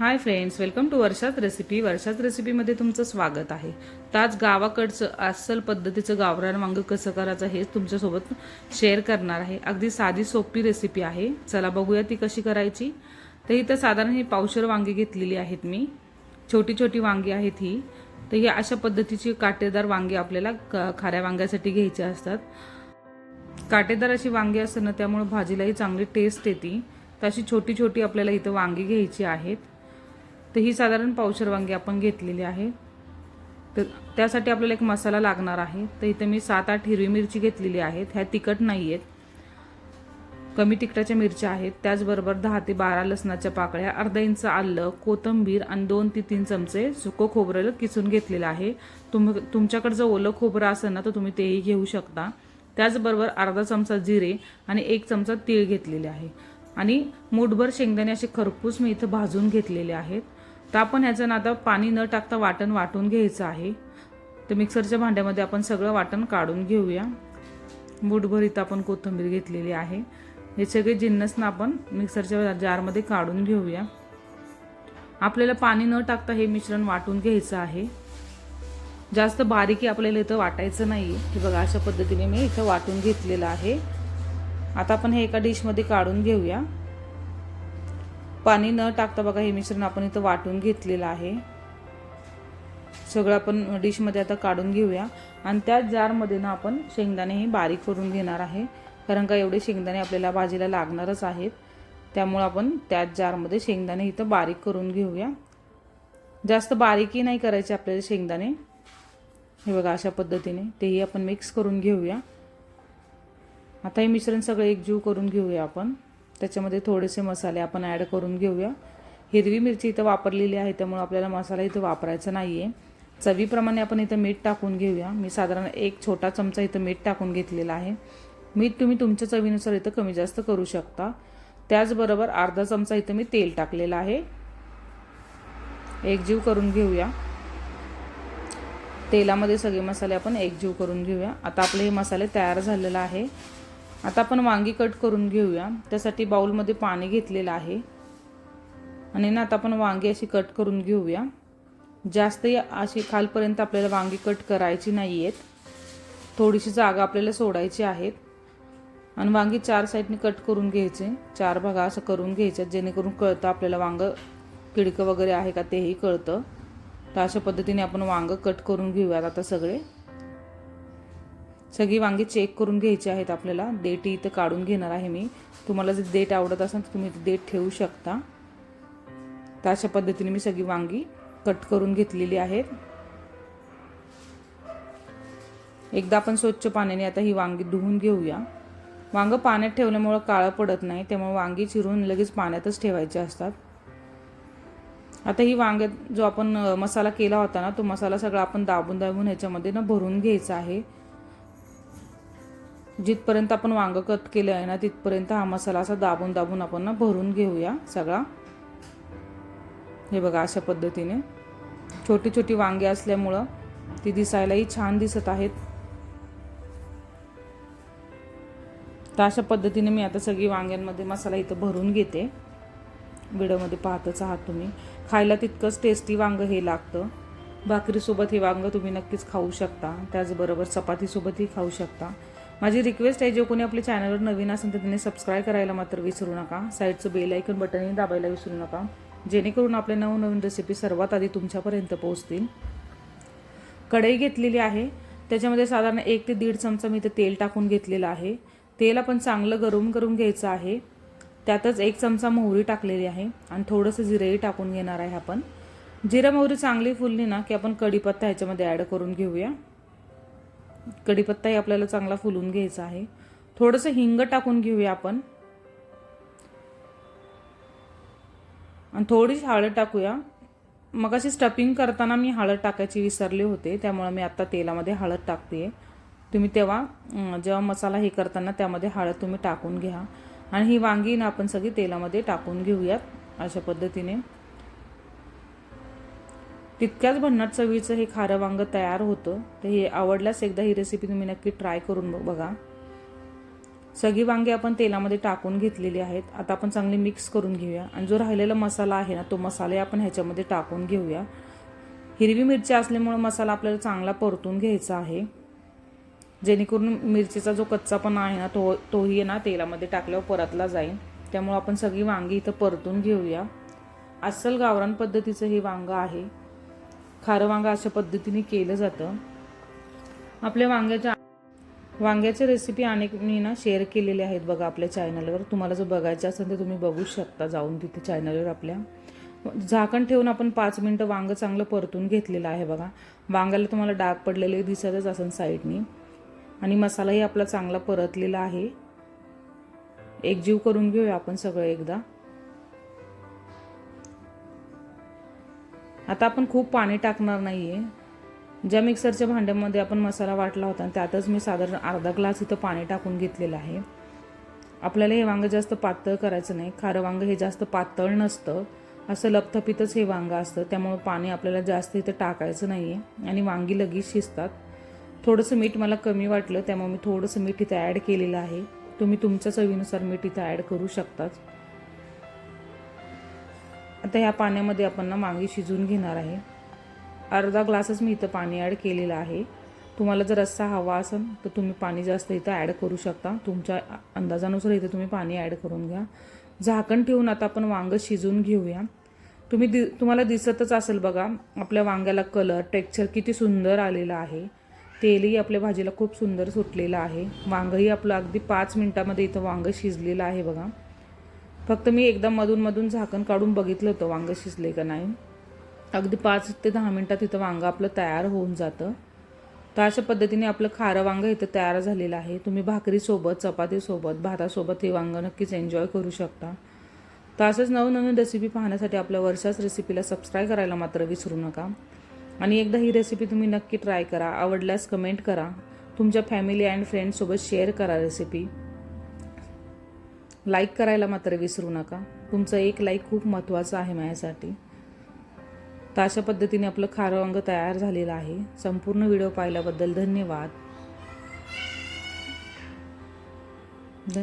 High friends welcome to वर्षात recipe. वर्षात रेसिपीमध्ये तुमचं स्वागत आहे. तर आज गावाकडचं अस्सल पद्धतीचं गावरान वांगं कसं करायचं हेच तुमच्यासोबत शेअर करणार आहे. अगदी साधी सोपी रेसिपी आहे. चला बघूया ती कशी करायची. तर इथं साधारण ही पावशर वांगी घेतलेली आहेत मी. छोटी छोटी वांगी आहेत ही. तर ही अशा पद्धतीची काटेदार वांगी आपल्याला क- खाऱ्या वांग्यासाठी घ्यायची असतात. काटेदार अशी वांगी असतात ना त्यामुळे भाजीलाही चांगली टेस्ट येते. तर अशी छोटी छोटी आपल्याला इथं वांगी घ्यायची आहेत. तर ही साधारण पावशर वांगी आपण घेतलेली आहे. तर त्यासाठी आपल्याला एक मसाला लागणार आहे. तर इथं मी सात आठ हिरवी मिरची घेतलेली आहेत. ह्या तिखट नाही आहेत कमी तिखटाच्या मिरच्या आहेत. त्याचबरोबर दहा ते बारा लसणाच्या पाकळ्या अर्धा इंच आलं कोथिंबीर आणि दोन ते तीन चमचे सुकं खोबरं किसून घेतलेलं आहे. तुम तुमच्याकडे जर ओलं खोबरं असेल ना तर तुम्ही तेही घेऊ शकता. त्याचबरोबर अर्धा चमचा जिरे आणि एक चमचा तीळ घेतलेले आहे. आणि मूठभर शेंगदाणे असे खरपूस मी इथं भाजून घेतलेले आहेत. तर आपण ह्याचं ना आता पाणी न टाकता वाटण वाटून घ्यायचं आहे. तर मिक्सरच्या भांड्यामध्ये आपण सगळं वाटण काढून घेऊया. मूठभर इथं आपण कोथिंबीर घेतलेली आहे. हे सगळे जिन्नसनं आपण मिक्सरच्या जारमध्ये काढून घेऊया. आपल्याला पाणी न टाकता हे मिश्रण वाटून घ्यायचं आहे. जास्त बारीकी आपल्याला इथं वाटायचं नाही हे बघा अशा पद्धतीने मी इथं वाटून घेतलेलं आहे. आता आपण हे एका डिशमध्ये काढून घेऊया. पाणी न टाकता बघा हे मिश्रण आपण इथं वाटून घेतलेलं आहे. सगळं आपण डिशमध्ये आता काढून घेऊया. आणि त्याच जारमध्ये ना आपण शेंगदाणे हे बारीक करून घेणार आहे. कारण का एवढे शेंगदाणे आपल्याला भाजीला लागणारच आहेत. त्यामुळं आपण त्याच जारमध्ये शेंगदाणे इथं बारीक करून घेऊया. जास्त बारीकही नाही करायचे आपल्याला शेंगदाणे. हे बघा अशा पद्धतीने तेही आपण मिक्स करून घेऊया. आता हे मिश्रण सगळं एकजीव करून घेऊया आपण. त्याच्यामध्ये थोडेसे मसाले आपण ॲड करून घेऊया. हिरवी मिरची इथं वापरलेली आहे त्यामुळे आपल्याला मसाला इथं वापरायचा नाही आहे चवीप्रमाणे आपण इथं मीठ टाकून घेऊया. मी साधारण एक छोटा चमचा इथं मीठ टाकून घेतलेला आहे. मीठ तुम्ही तुमच्या चवीनुसार इथं कमी जास्त करू शकता. त्याचबरोबर अर्धा चमचा इथं मी तेल टाकलेलं आहे. एकजीव करून घेऊया. तेलामध्ये सगळे मसाले आपण एकजीव करून घेऊया. आता आपले हे मसाले तयार झालेला आहे. आता आपण वांगी कट करून घेऊया. त्यासाठी बाउलमध्ये पाणी घेतलेलं आहे. आणि ना आता आपण वांगी अशी कट करून घेऊया. जास्त अशी खालपर्यंत आपल्याला वांगी कट करायची नाही आहेत थोडीशी जागा आपल्याला सोडायची आहेत. आणि वांगी चार साईडने कट करून घ्यायचे. चार भागा असं करून घ्यायचं जेणेकरून कळतं आपल्याला वांग किडकं वगैरे आहे का तेही कळतं. तर अशा पद्धतीने आपण वांग कट करून घेऊयात आता सगळे. सगळी वांगी चेक करून घ्यायची आहेत आपल्याला. देठी इथं काढून घेणार आहे मी. तुम्हाला जर देठ आवडत असेल तर तुम्ही देठ ठेवू शकता. तर अशा पद्धतीने मी सगळी वांगी कट करून घेतलेली आहेत. एकदा आपण स्वच्छ पाण्याने आता ही वांगी धुवून घेऊया. वांगं पाण्यात ठेवल्यामुळं काळं पडत नाही त्यामुळे वांगी चिरून लगेच पाण्यातच ठेवायचे असतात. आता ही वांग्यात जो आपण मसाला केला होता ना तो मसाला सगळा आपण दाबून दाबून ह्याच्यामध्ये ना भरून घ्यायचा आहे. जिथपर्यंत आपण वांगं कट केलं आहे ना तिथपर्यंत हा मसाला असा दाबून दाबून आपण ना भरून घेऊया सगळा. हे बघा अशा पद्धतीने. छोटी छोटी वांगे असल्यामुळं ती दिसायलाही छान दिसत आहेत. तर अशा पद्धतीने मी आता सगळी वांग्यांमध्ये मसाला इथं भरून घेते. व्हिडिओमध्ये पाहतच आहात तुम्ही. खायला तितकंच टेस्टी वांगं हे लागतं. भाकरीसोबत हे वांग तुम्ही नक्कीच खाऊ शकता. त्याचबरोबर चपातीसोबतही खाऊ शकता. माझी रिक्वेस्ट आहे जो कोणी आपल्या चॅनलवर नवीन असेल तर त्यांनी सबस्क्राईब करायला मात्र विसरू नका. साईडचं बेल ऐकून बटनही दाबायला विसरू नका. जेणेकरून आपल्या नवनवीन रेसिपी सर्वात आधी तुमच्यापर्यंत पोहोचतील. कढई घेतलेली आहे. त्याच्यामध्ये साधारण एक ते दीड चमचा मी ते तेल टाकून घेतलेलं आहे. तेल आपण चांगलं गरम करून घ्यायचं आहे. त्यातच एक चमचा मोहरी टाकलेली आहे आणि थोडंसं जिरंही टाकून घेणार आहे आपण. जिरं मोहरी चांगली फुलली ना की आपण कढीपत्ता ह्याच्यामध्ये ॲड करून घेऊया. कढीपत्ताही आपल्याला चांगला फुलून घ्यायचा आहे. थोडंसं हिंग टाकून घेऊया आपण. आणि थोडीशी हळद टाकूया. मग अशी स्टफिंग करताना मी हळद टाकायची विसरले होते त्यामुळे मी आत्ता तेलामध्ये हळद टाकते. तुम्ही तेव्हा जेव्हा मसाला हे करताना त्यामध्ये हळद तुम्ही टाकून घ्या. आणि ही वांगी ना आपण सगळी तेलामध्ये टाकून घेऊयात अशा पद्धतीने. तितक्याच भन्नाट चवीचं हे खारं वांग तयार होतं तर हे आवडल्यास एकदा ही रेसिपी तुम्ही नक्की ट्राय करून बघा. सगळी वांगी आपण तेलामध्ये टाकून घेतलेली आहेत. आता आपण चांगली मिक्स करून घेऊया. आणि जो राहिलेला मसाला आहे ना तो मसाले आपण ह्याच्यामध्ये टाकून घेऊया. हिरवी मिरची असल्यामुळे मसाला आपल्याला चांगला परतून घ्यायचा आहे. जेणेकरून मिरचीचा जो कच्चापणा आहे ना तो तोही ना तेलामध्ये टाकल्यावर परतला जाईल. त्यामुळं आपण सगळी वांगी इथं परतून घेऊया. अस्सल गावरान पद्धतीचं हे वांगं आहे. खारं वांगं अशा पद्धतीने केलं जातं. आपल्या वांग्याच्या वांग्याच्या रेसिपी अनेक मी ना शेअर केलेले आहेत बघा आपल्या चॅनलवर तुम्हाला जर बघायचं असेल तर तुम्ही बघू शकता जाऊन तिथे चॅनलवर आपल्या. झाकण ठेवून आपण पाच मिनटं वांगं चांगलं परतून घेतलेलं आहे बघा. वांग्याला तुम्हाला डाग पडलेले दिसतच असेल साईडनी. आणि मसालाही आपला चांगला परतलेला आहे. एकजीव करून घेऊया आपण सगळं एकदा. आता आपण खूप पाणी टाकणार नाही आहे ज्या मिक्सरच्या भांड्यामध्ये आपण मसाला वाटला होता त्यातच मी साधारण अर्धा ग्लास इथं पाणी टाकून घेतलेलं आहे. आपल्याला हे वांगं जास्त पातळ करायचं नाही. खारं वांगं हे जास्त पातळ नसतं. असं लपथपितच हे वांगं असतं. त्यामुळे पाणी आपल्याला जास्त इथं टाकायचं नाही आहे आणि वांगी लगेच शिजतात. थोडंसं मीठ मला कमी वाटलं त्यामुळे मी थोडंसं मीठ इथं ॲड केलेलं आहे. तुम्ही तुमच्या चवीनुसार मीठ इथं ॲड करू शकताच आता ह्या पाण्यामध्ये आपण ना वांगी शिजवून घेणार आहे. अर्धा ग्लासच मी इथं पाणी ॲड केलेलं आहे. तुम्हाला जर रस्सा हवा असेल तर तुम्ही पाणी जास्त इथं ॲड करू शकता. तुमच्या अंदाजानुसार इथं तुम्ही पाणी ॲड करून घ्या. झाकण ठेवून आता आपण वांगं शिजून घेऊया. तुम्ही दि तुम्हाला दिसतच असेल बघा आपल्या वांग्याला कलर टेक्स्चर किती सुंदर आलेलं आहे. तेलही आपल्या भाजीला खूप सुंदर सुटलेलं आहे. वांगंही आपलं अगदी पाच मिनटामध्ये इथं वांगं शिजलेलं आहे बघा. फक्त मी एकदा मधून मधून झाकण काढून बघितलं होतं वांगं शिजले का नाही. अगदी पाच ते दहा मिनटात इथं वांगं आपलं तयार होऊन जातं. तर अशा पद्धतीने आपलं खारं वांगं इथं तयार झालेलं आहे. तुम्ही भाकरीसोबत चपातीसोबत भातासोबत हे वांगं नक्कीच एन्जॉय करू शकता. तर असंच नवनवीन रेसिपी पाहण्यासाठी आपल्या वर्षाच रेसिपीला सबस्क्राईब करायला मात्र विसरू नका. आणि एकदा ही रेसिपी तुम्ही नक्की ट्राय करा. आवडल्यास कमेंट करा. तुमच्या फॅमिली अँड फ्रेंड्ससोबत शेअर करा रेसिपी लाईक करायला मात्र विसरू नका. तुमचं एक लाईक खूप महत्त्वाचं आहे माझ्यासाठी. तर अशा पद्धतीने आपलं खारं अंग तयार झालेलं आहे. संपूर्ण व्हिडिओ पाहिल्याबद्दल धन्यवाद. ध